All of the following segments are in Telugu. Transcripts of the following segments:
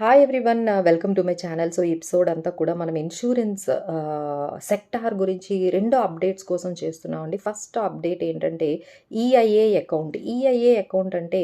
Hi everyone welcome to my channel so episode అంతా కూడా మనం ఇన్సూరెన్స్ సెక్టార్ uh, గురించి రెండు అప్డేట్స్ కోసం చేస్తున్నామండి ఫస్ట్ అప్డేట్ ఏంటంటే ఈఐఏ అకౌంట్ ఈఐఏ అకౌంట్ అంటే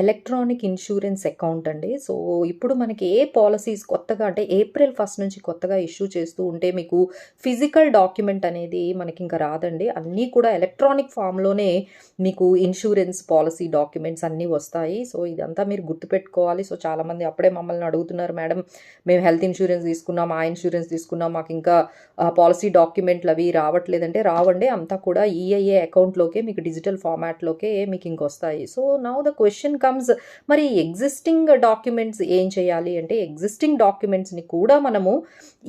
ఎలక్ట్రానిక్ ఇన్సూరెన్స్ అకౌంట్ అండి. సో ఇప్పుడు మనకి ఏ పాలసీస్ కొత్తగా అంటే ఏప్రిల్ ఫస్ట్ నుంచి కొత్తగా ఇష్యూ చేస్తూ ఉంటే మీకు ఫిజికల్ డాక్యుమెంట్ అనేది మనకి ఇంకా రాదండి. అన్నీ కూడా ఎలక్ట్రానిక్ ఫామ్లోనే మీకు ఇన్సూరెన్స్ పాలసీ డాక్యుమెంట్స్ అన్నీ వస్తాయి. సో ఇదంతా మీరు గుర్తుపెట్టుకోవాలి. సో చాలామంది అప్పుడే మమ్మల్ని అడుగుతున్నారు మేడం మేము హెల్త్ ఇన్సూరెన్స్ తీసుకున్నాం ఆ ఇన్సూరెన్స్ తీసుకున్నాం మాకు ఇంకా పాలసీ డాక్యుమెంట్లు అవి రావట్లేదంటే రావండి అంతా కూడా ఈఐఏ అకౌంట్లోకే మీకు డిజిటల్ ఫార్మాట్లోకే మీకు ఇంక వస్తాయి. So now the question comes మరి ఎగ్జిస్టింగ్ డాక్యుమెంట్స్ ఏం చేయాలి? అంటే ఎగ్జిస్టింగ్ డాక్యుమెంట్స్ని కూడా మనము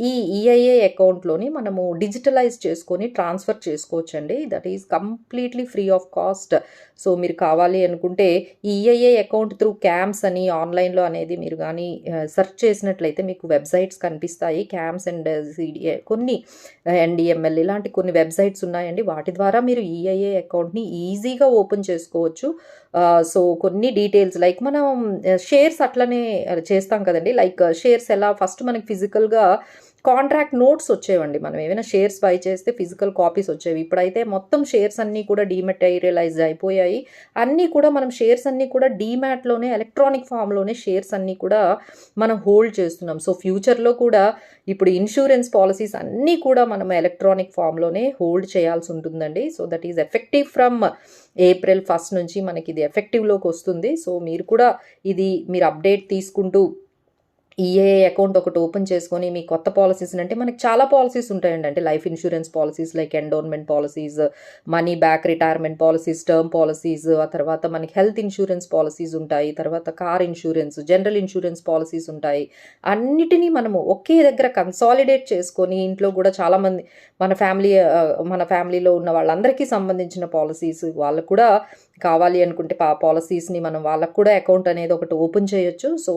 ఈ ఈఐఏ అకౌంట్లోని మనము డిజిటలైజ్ చేసుకొని ట్రాన్స్ఫర్ చేసుకోవచ్చండి. That is completely free of cost so మీరు కావాలి అనుకుంటే ఈఐఏ అకౌంట్ త్రూ క్యాంప్స్ అని ఆన్లైన్లో అనేది మీరు కానీ సెర్చ్ చేసినట్లయితే మీకు వెబ్సైట్స్ కనిపిస్తాయి. క్యామ్స్ అండ్ సిడిఏ కొన్ని ఎన్డిఎంఎల్ ఇలాంటి కొన్ని వెబ్సైట్స్ ఉన్నాయండి. వాటి ద్వారా మీరు ఈఐఏ అకౌంట్ని ఈజీగా ఓపెన్ చేసుకోవచ్చు. సో కొన్ని డీటెయిల్స్ లైక్ మనం షేర్స్ అట్లనే చేస్తాం కదండి. లైక్ షేర్స్ ఎలా ఫస్ట్ మనకి ఫిజికల్గా కాంట్రాక్ట్ నోట్స్ వచ్చేవండి. మనం ఏమైనా షేర్స్ బై చేస్తే ఫిజికల్ కాపీస్ వచ్చేవి. ఇప్పుడైతే మొత్తం షేర్స్ అన్నీ కూడా డీమెటీరియలైజ్ అయిపోయాయి. అన్నీ కూడా మనం షేర్స్ అన్నీ కూడా డీమ్యాట్లోనే ఎలక్ట్రానిక్ ఫామ్లోనే షేర్స్ అన్నీ కూడా మనం హోల్డ్ చేస్తున్నాం. సో ఫ్యూచర్లో కూడా ఇప్పుడు ఇన్సూరెన్స్ పాలసీస్ అన్నీ కూడా మనం ఎలక్ట్రానిక్ ఫామ్లోనే హోల్డ్ చేయాల్సి ఉంటుందండి. So that is effective from April first నుంచి మనకి ఇది ఎఫెక్టివ్లోకి వస్తుంది. సో మీరు కూడా ఇది మీరు అప్డేట్ తీసుకుంటూ ఈఏ అకౌంట్ ఒకటి ఓపెన్ చేసుకొని మీ కొత్త పాలసీస్ అంటే మనకి చాలా పాలసీస్ ఉంటాయండి. అంటే life insurance policies like endowment policies money back retirement policies term policies ఆ తర్వాత మనకి హెల్త్ ఇన్సూరెన్స్ పాలసీస్ ఉంటాయి. తర్వాత car insurance general insurance policies ఉంటాయి. అన్నిటినీ మనము ఒకే దగ్గర కన్సాలిడేట్ చేసుకొని ఇంట్లో కూడా చాలామంది మన ఫ్యామిలీ మన ఫ్యామిలీలో ఉన్న వాళ్ళందరికీ సంబంధించిన పాలసీస్ వాళ్ళకు కూడా కావాలి అనుకుంటే పా పాలసీస్ని మనం వాళ్ళకు కూడా అకౌంట్ అనేది ఒకటి ఓపెన్ చేయొచ్చు. సో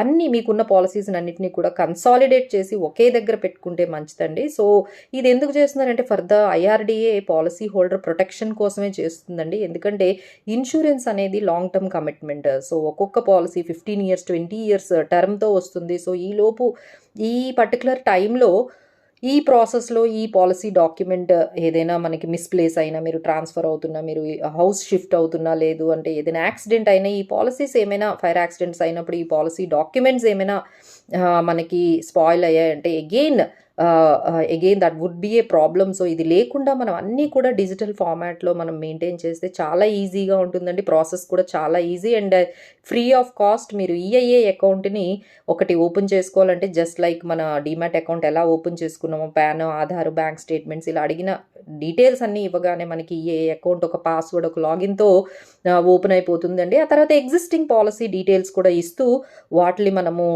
అన్నీ మీకున్న పాలసీస్ అన్నింటినీ కూడా కన్సాలిడేట్ చేసి ఒకే దగ్గర పెట్టుకుంటే మంచిదండి. సో ఇది ఎందుకు చేస్తున్నారంటే for the IRDA policy holder protection కోసమే చేస్తుందండి. ఎందుకంటే ఇన్సూరెన్స్ అనేది లాంగ్ టర్మ్ కమిట్మెంట్ సో ఒక్కొక్క policy fifteen years twenty years టర్మ్తో వస్తుంది. సో ఈ లోపు ఈ పర్టికులర్ టైంలో ఈ ప్రాసెస్లో ఈ పాలసీ డాక్యుమెంట్ ఏదైనా మనకి మిస్ప్లేస్ అయినా మీరు ట్రాన్స్ఫర్ అవుతున్నా మీరు హౌస్ షిఫ్ట్ అవుతున్నా లేదు అంటే ఏదైనా యాక్సిడెంట్ అయినా ఈ పాలసీస్ ఏమైనా ఫైర్ యాక్సిడెంట్స్ అయినప్పుడు ఈ పాలసీ డాక్యుమెంట్స్ ఏమైనా మనకి spoil అయ్యాయంటే again again that would be a problem so ఇది లేకుండా మనం అన్నీ కూడా డిజిటల్ ఫార్మాట్లో మనం మెయింటైన్ చేస్తే చాలా ఈజీగా ఉంటుందండి. ప్రాసెస్ కూడా చాలా easy and free of cost మీరు ఈఐఏ అకౌంట్ని ఒకటి ఓపెన్ చేసుకోవాలంటే జస్ట్ లైక్ మన డిమాట్ అకౌంట్ ఎలా ఓపెన్ చేసుకున్నామో ప్యాన్ ఆధార్ బ్యాంక్ స్టేట్మెంట్స్ ఇలా అడిగిన డీటెయిల్స్ అన్నీ ఇవ్వగానే మనకి ఈఏ అకౌంట్ ఒక పాస్వర్డ్ ఒక లాగిన్తో ఓపెన్ అయిపోతుందండి. ఆ తర్వాత ఎగ్జిస్టింగ్ పాలసీ డీటెయిల్స్ కూడా ఇస్తూ వాటిని మనము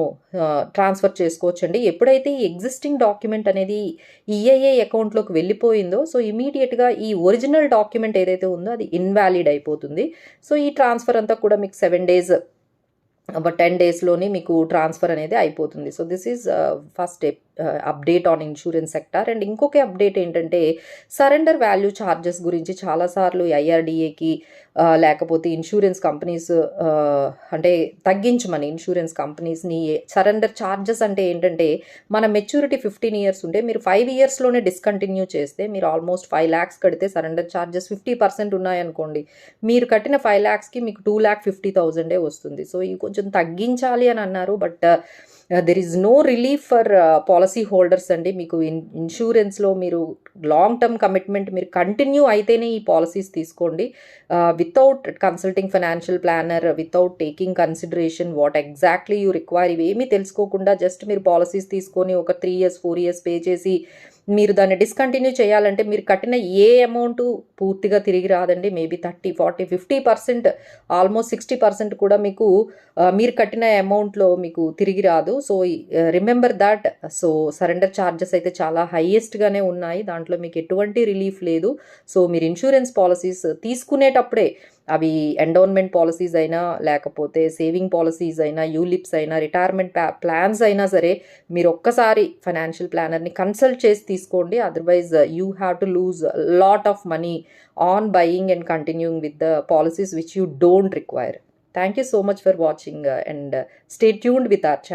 ట్రాన్స్ఫర్ చేసుకోవచ్చండి. ఎప్పుడైతే ఈ ఎగ్జిస్టింగ్ డాక్యుమెంట్ అనేది ఈఏఏ అకౌంట్లోకి వెళ్ళిపోయిందో సో ఇమీడియట్గా ఈ ఒరిజినల్ డాక్యుమెంట్ ఏదైతే ఉందో అది ఇన్వాలిడ్ అయిపోతుంది. సో ఈ ట్రాన్స్ఫర్ అంతా కూడా మీకు సెవెన్ డేస్ టెన్ డేస్లోనే మీకు ట్రాన్స్ఫర్ అనేది అయిపోతుంది. So this is first update on insurance sector and ఇంకొక అప్డేట్ ఏంటంటే సరెండర్ వాల్యూ ఛార్జెస్ గురించి చాలాసార్లు ఐఆర్డిఏకి uh, లేకపోతే ఇన్సూరెన్స్ కంపెనీస్ uh, అంటే తగ్గించమని ఇన్సూరెన్స్ కంపెనీస్ని సరెండర్ ఛార్జెస్ అంటే ఏంటంటే మన మెచ్యూరిటీ ఫిఫ్టీన్ ఇయర్స్ ఉంటే మీరు ఫైవ్ ఇయర్స్లోనే డిస్కంటిన్యూ చేస్తే మీరు ఆల్మోస్ట్ ఫైవ్ ల్యాక్స్ కడితే సరెండర్ ఛార్జెస్ ఫిఫ్టీ పర్సెంట్ ఉన్నాయనుకోండి. మీరు కట్టిన ఫైవ్ ల్యాక్స్కి మీకు టూ ల్యాక్ ఫిఫ్టీ థౌజండే వస్తుంది. సో ఈ కొంచెం తగ్గించాలి అని అన్నారు but there is no relief for policy holders అండి. మీకు ఇన్ ఇన్సూరెన్స్లో మీరు లాంగ్ టర్మ్ కమిట్మెంట్ మీరు కంటిన్యూ అయితేనే ఈ పాలసీస్ తీసుకోండి. Without consulting financial planner without taking consideration what exactly you require ఇవేమీ తెలుసుకోకుండా జస్ట్ మీరు పాలసీస్ తీసుకొని ఒక three years four years pay చేసి మీరు దాన్ని డిస్కంటిన్యూ చేయాలంటే మీరు కట్టిన ఏ అమౌంట్ పూర్తిగా తిరిగి రాదండి. Maybe thirty forty fifty percent almost sixty percent కూడా మీకు మీరు కట్టిన అమౌంట్లో మీకు తిరిగి రాదు. So remember that so surrender charges అయితే చాలా హైయెస్ట్గానే ఉన్నాయి. దాంట్లో మీకు ఎటువంటి రిలీఫ్ లేదు. సో మీరు ఇన్సూరెన్స్ పాలసీస్ తీసుకునేటప్పుడే అవి ఎండోన్మెంట్ పాలసీస్ అయినా లేకపోతే సేవింగ్ పాలసీస్ అయినా యూలిప్స్ అయినా రిటైర్మెంట్ ప్లాన్స్ అయినా సరే మీరు ఒక్కసారి ఫైనాన్షియల్ ప్లానర్ని కన్సల్ట్ చేసి తీసుకోండి. Otherwise you have to lose lot of money on buying and continuing with the policies which you don't require thank you so much for watching and stay tuned with our channel